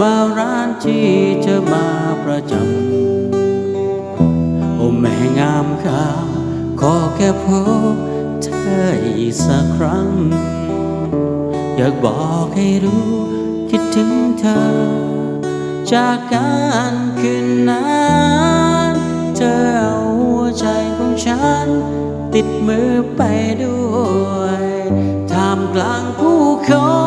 มาร้านที่เธอมาประจำ โอ้แม่งามค่าขอแค่พบเธออีกสักครั้ง อยากบอกให้รู้ คิดถึงเธอ จากการคืนนั้นเธอเอาหัวใจของฉัน ติดมือไปด้วย ท่ามกลางผู้คน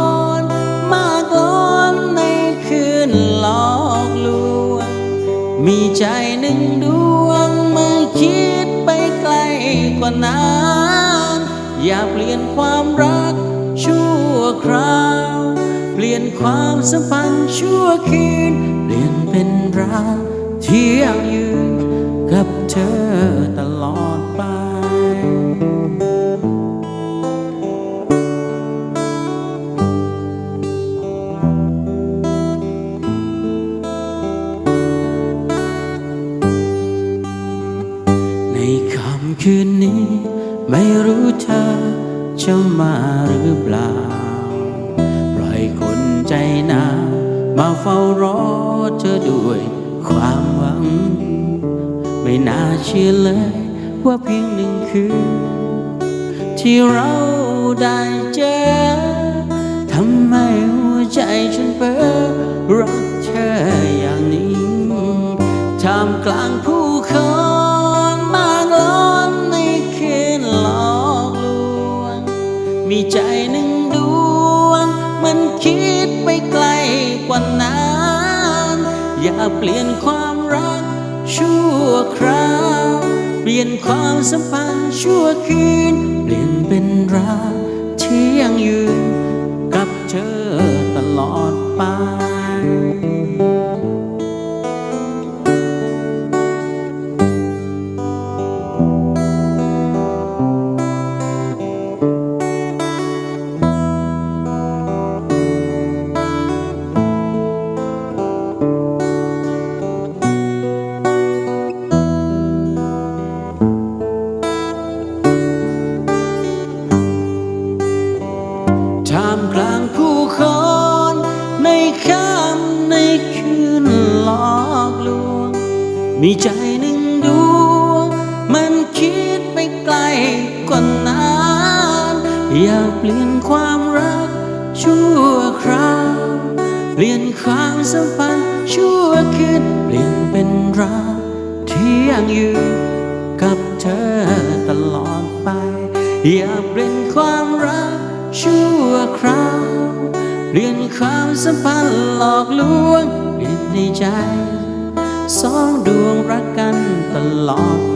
ึงดวงไม่คิดไปไกลกว่านั้น อย่าเปลี่ยนความรักชั่วคราว เปลี่ยนความสัมพันธ์ชั่วคืน เปลี่ยนเป็นรักที่ยั่งยืนกับเธอตลอดไป คืนนี้ ไม่รู้เธอจะมาหรือเปล่า ปล่อยคนใจหนามาเฝ้ารอเธอด้วยความหวัง ไม่น่าเชื่อเลยว่าเพียงหนึ่งคืน ที่เราได้เจอทำให้หัวใจฉันเพ้อรักเธออย่างนี้ท่ามกลางผู้ มีใจหนึ่งดวง มันคิดไปไกลกว่านั้น อย่าเปลี่ยนความรักชั่วคราว เปลี่ยนความสัมพันธ์ชั่วคืน มีใจหนึ่งดวง มันคิดไปไกลกว่านั้นอยากเปลี่ยนความรักชั่วคราวเปลี่ยนความสัมพันธ์ชั่วคืนเปลี่ยนเป็นรักที่ยังอยืนกับเธอตลอดไป อย่าเปลี่ยนความรักชั่วคราวเปลี่ยนความสัมพันธ์หลอกลวงเปลี่ยนในใจสองดวง ลอดไป